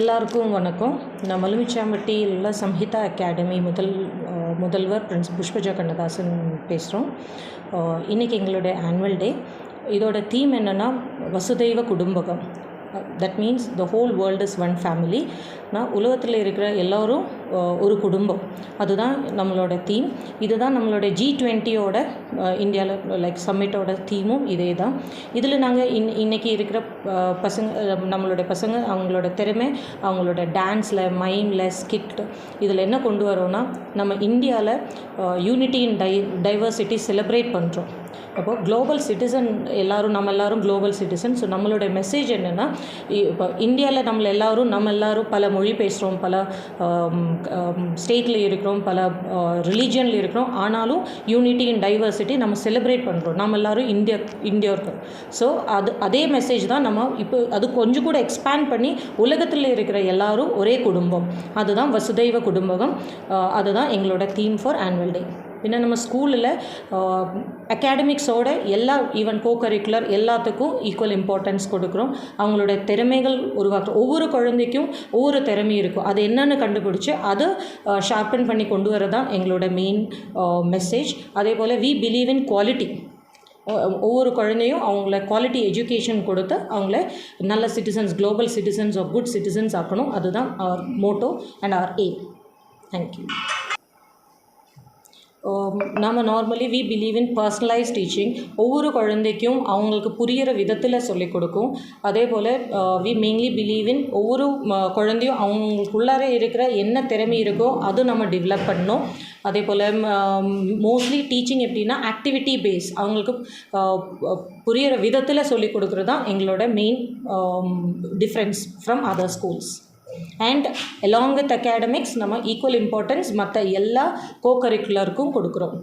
எல்லாருக்கும் வணக்கம். நான் மலுமிச்சாம்பட்டி உள்ள சம்ஹிதா அகாடமி முதல் முதல்வர் பிரின்ஸ் புஷ்பஜா கண்ணதாசன் பேசுகிறோம் இன்றைக்கி எங்களுடைய ஆனுவல் டே இதோட தீம் என்னென்னா வசுதெய்வ குடும்பகம். That means the whole world is one family நான் உலகத்தில் இருக்கிற எல்லோரும் ஒரு குடும்பம். அதுதான் நம்மளோட தீம் இதுதான் நம்மளோட ஜி டுவெண்ட்டியோட இந்தியாவில் லைக் சம்மிட்டோட தீமும் இதே தான் இதில் நாங்கள் இன் இன்றைக்கி இருக்கிற பசங்க நம்மளோட பசங்க அவங்களோட திறமை அவங்களோட டான்ஸில் மைமில் ஸ்கிட் இதில் என்ன கொண்டு வரோன்னா நம்ம இந்தியாவில் unity in di diversity celebrate பண்ணுறோம் அப்போ குளோபல் சிட்டிசன் எல்லோரும் நம்ம எல்லாரும் குளோபல் சிட்டிசன் ஸோ நம்மளோட மெசேஜ் என்னென்னா இப்போ இந்தியாவில் நம்ம எல்லாரும் நம்ம எல்லாரும் பல மொழி பேசுகிறோம் பல ஸ்டேட்டில் இருக்கிறோம் பல ரிலீஜியனில் இருக்கிறோம் ஆனாலும் யூனிட்டி இன் டைவர்சிட்டி நம்ம செலிப்ரேட் பண்ணுறோம் நம்ம எல்லாரும் இந்தியா இந்தியர்கள் ஸோ அது அதே மெசேஜ் தான் நம்ம இப்போ அது கொஞ்சம் கூட எக்ஸ்பேண்ட் பண்ணி உலகத்தில் இருக்கிற எல்லாரும் ஒரே குடும்பம். அதுதான் வசுதெய்வ குடும்பகம். அதுதான் எங்களோட தீம் ஃபார் ஆனுவல் டே ஏன்னா நம்ம ஸ்கூலில் அகாடமிக்ஸோட எல்லா ஈவன் கோ கரிக்குலர் எல்லாத்துக்கும் ஈக்குவல் இம்பார்ட்டன்ஸ் கொடுக்குறோம். அவங்களோட திறமைகள் உருவாக்குறோம். ஒவ்வொரு குழந்தைக்கும் ஒவ்வொரு திறமை இருக்கும். அது என்னென்னு கண்டுபிடிச்சி அதை ஷார்பன் பண்ணி கொண்டு வரதான் எங்களோட மெயின் மெசேஜ் அதே போல் வி பிலீவ் இன் குவாலிட்டி ஒவ்வொரு குழந்தையும் அவங்கள குவாலிட்டி எஜுகேஷன் கொடுத்து அவங்கள நல்ல citizens global citizens of good citizens ஆக்கணும். அதுதான் அவர் motto and our aim thank you நாம் normally we believe in personalise teaching ஒவ்வொரு குழந்தைக்கும் அவங்களுக்கு புரிகிற விதத்தில் சொல்லிக் கொடுக்கும். அதே போல் வி மெயின்லி பிலீவ் இன் ஒவ்வொரு குழந்தையும் அவங்களுக்குள்ளார இருக்கிற என்ன திறமை இருக்கோ அது நம்ம டெவலப் பண்ணணும். அதே போல் மோஸ்ட்லி டீச்சிங் எப்படின்னா ஆக்டிவிட்டி பேஸ் அவங்களுக்கு புரிகிற விதத்தில் சொல்லிக் கொடுக்குறது தான் எங்களோட main difference from other schools and along with academics நம்ம ஈக்குவல் இம்பார்ட்டன்ஸ் மற்ற எல்லா கோ கரிக்குலருக்கும் கொடுக்குறோம்.